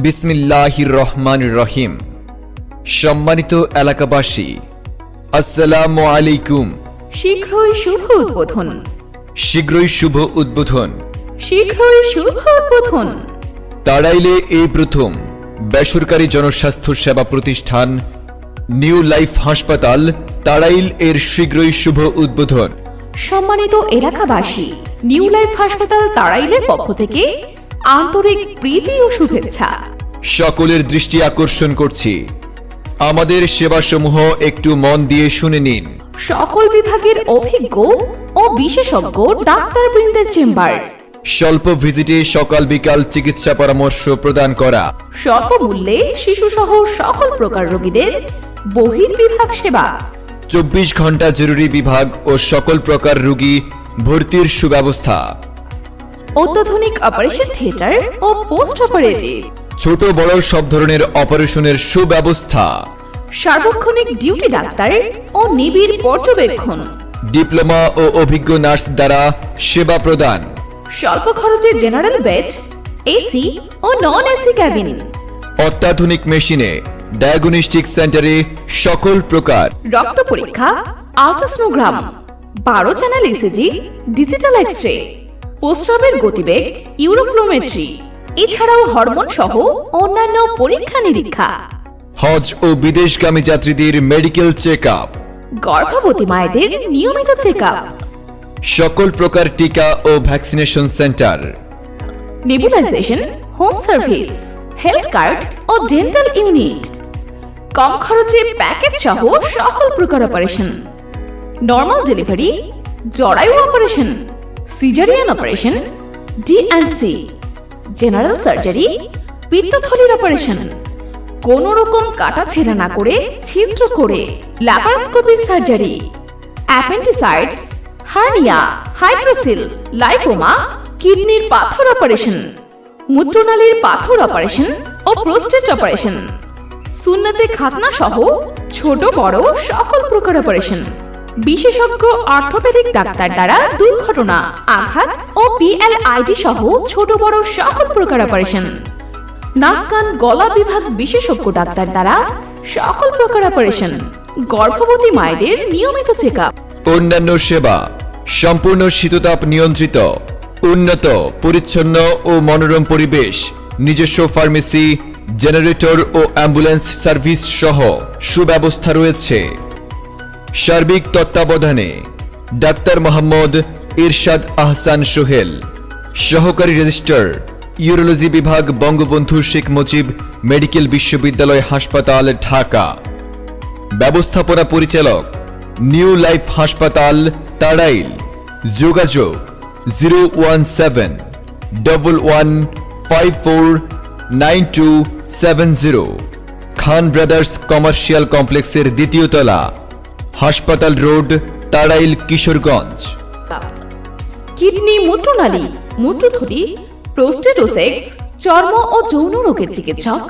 বিসমিল্লাহির রহমান রহিম সম্মানিত এলাকাবাসী আসসালামু আলাইকুম শীঘ্রই শুভ উদ্বোধন। শীঘ্রই শুভ উদ্বোধন। শীঘ্রই শুভ উদ্বোধন। তাড়াইলে এই প্রথম বেসরকারি জনস্বাস্থ্য সেবা প্রতিষ্ঠান নিউ লাইফ হাসপাতাল তাড়াইল এর শীঘ্রই শুভ উদ্বোধন। সম্মানিত এলাকাবাসী নিউ লাইফ হাসপাতাল তাড়াইলের পক্ষ থেকে আন্তরিক প্রীতি ও শুভেচ্ছা। সকলের দৃষ্টি আকর্ষণ করছি। আমাদের সেবাসমূহ একটু মন দিয়ে শুনে নিন। সকল বিভাগের অভিজ্ঞ ও বিশেষজ্ঞ ডাক্তারবৃন্দের চেম্বার। স্বল্প ভিজিটে সকাল বিকাল চিকিৎসা পরামর্শ প্রদান করা। স্বল্প মূল্যে শিশুসহ সকল প্রকার রোগীদের বহির্বিভাগ সেবা। চব্বিশ ঘণ্টা জরুরি বিভাগ ও সকল প্রকার রোগী ভর্তির সুব্যবস্থা। অত্যাধুনিক অপারেশন থিয়েটার ও পোস্ট অপারেটিভ ছোট বড় সব ধরনের অপারেশনের সুব্যবস্থা। সার্বক্ষণিক ডিউটি ডাক্তার ও নিবিড় পর্যবেক্ষণ। ডিপ্লোমা ও অভিজ্ঞ নার্স দ্বারা সেবা প্রদান। স্বল্প খরচে জেনারেল বেড এসি ও নন এসি ক্যাবিন অত্যাধুনিক মেশিনে ডায়াগনস্টিক সেন্টারে সকল প্রকার। রক্ত পরীক্ষা আল্ট্রাসোনোগ্রাম বারো channel ECG digital X ray প্রস্রাবের গতিবেগ ইউরোফ্লোমেট্রি এছাড়াও হরমোন সহ অন্যান্য পরীক্ষা নিরীক্ষা। হজ ও বিদেশগামী যাত্রীদের মেডিকেল চেক আপ গর্ভবতী মায়েদের নিয়মিত চেক আপ সকল প্রকার টিকা ও vaccination centre nebulization home service health card ও ডেন্টাল ইউনিট কম খরচে প্যাকেজ সহ সকল প্রকার অপারেশন নর্মাল ডেলিভারি জরায়ু operation caesarean operation D and C general surgery, পিত্তথলির operation. কোন রকম কাটা ছেঁড়া না করে ছিদ্র করে ল্যাপারোস্কোপির surgery appendicitis hernia hydrocele lipoma কিডনির পাথর অপারেশন, মূত্রনালীর পাথর অপারেশন ও প্রোস্টেট অপারেশন। সুন্নাতে খাতনা সহ ছোট বড় সকল প্রকার অপারেশন। বিশেষজ্ঞ অর্থোপেডিক ডাক্তার দ্বারা দুর্ঘটনা, আঘাত ও পিএলআইডি সহ ছোট বড় সকল প্রকার অপারেশন নাক, কান, গলা বিভাগ বিশেষজ্ঞ ডাক্তার দ্বারা সকল প্রকার অপারেশন গর্ভবতী মায়েদের নিয়মিত চেক আপ অন্যান্য সেবা, সম্পূর্ণ শীততাপ নিয়ন্ত্রিত, উন্নত, পরিচ্ছন্ন ও মনোরম পরিবেশ, নিজস্ব ফার্মেসি জেনারেটর ও অ্যাম্বুলেন্স সার্ভিস সহ সুব্যবস্থা রয়েছে। সার্বিক তত্ত্বাবধানে ডাক্তার মোহাম্মদ ইরশাদ আহসান সোহেল, সহকারী রেজিস্ট্রার, ইউরোলজি বিভাগ বঙ্গবন্ধু শেখ মুজিব মেডিকেল বিশ্ববিদ্যালয় হাসপাতাল, ঢাকা। ব্যবস্থাপনা পরিচালক, নিউ লাইফ হাসপাতাল, তাড়াইল। যোগাযোগ zero one seven double one five four nine two seven zero. Khan brothers commercial কমপ্লেক্সের দ্বিতীয় তলা। হাসপাতাল রোড, তাড়াইল, কিশোরগঞ্জ। কিডনি মূত্রনালী মূত্রথলি প্রোস্টেটোসেক্স চর্ম ও যৌন রোগের চিকিৎসক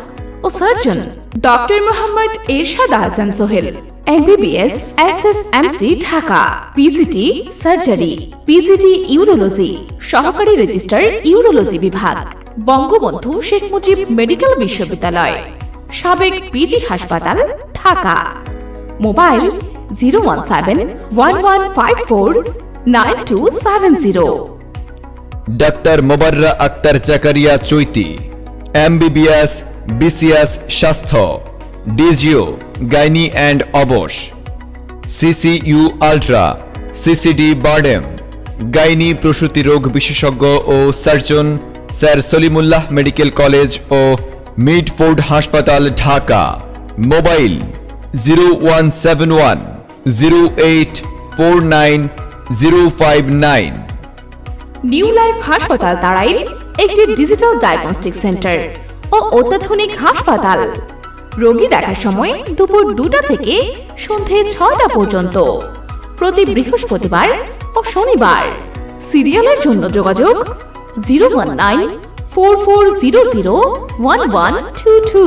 ও surgeon doctor Mohammad Ershad Ahsan Sohel, MBBS, SSMC, Dhaka, PGT surgery, PGT urology, সহকারী রেজিস্ট্রার ইউরোলজি বিভাগ, বঙ্গবন্ধু শেখ মুজিব মেডিকেল বিশ্ববিদ্যালয়, সাবেক পিজি হাসপাতাল, Dhaka. Mobile zero one seven one one five four nine doctor Mobarra Akter Zakaria Choity MBBS BCS স্বাস্থ্য DGO gynae and obs CCU ultra CCD Birdem gynae প্রসূতি রোগ বিশেষজ্ঞ ও surgeon sir Salimullah medical college ও Mitford হাসপাতাল Dhaka mobile zero one seven one zero eight four nine zero five nine new life হাসপাতাল তারাই একটি digital diagnostic centre ও অত্যাধুনিক হাসপাতাল। রোগী দেখার সময় দুপুর দুটা থেকে সন্ধে ছয়টা পর্যন্ত। প্রতি বৃহস্পতিবার ও শনিবার। সিরিয়ালের জন্য যোগাযোগ zero one nine four four zero zero one one two two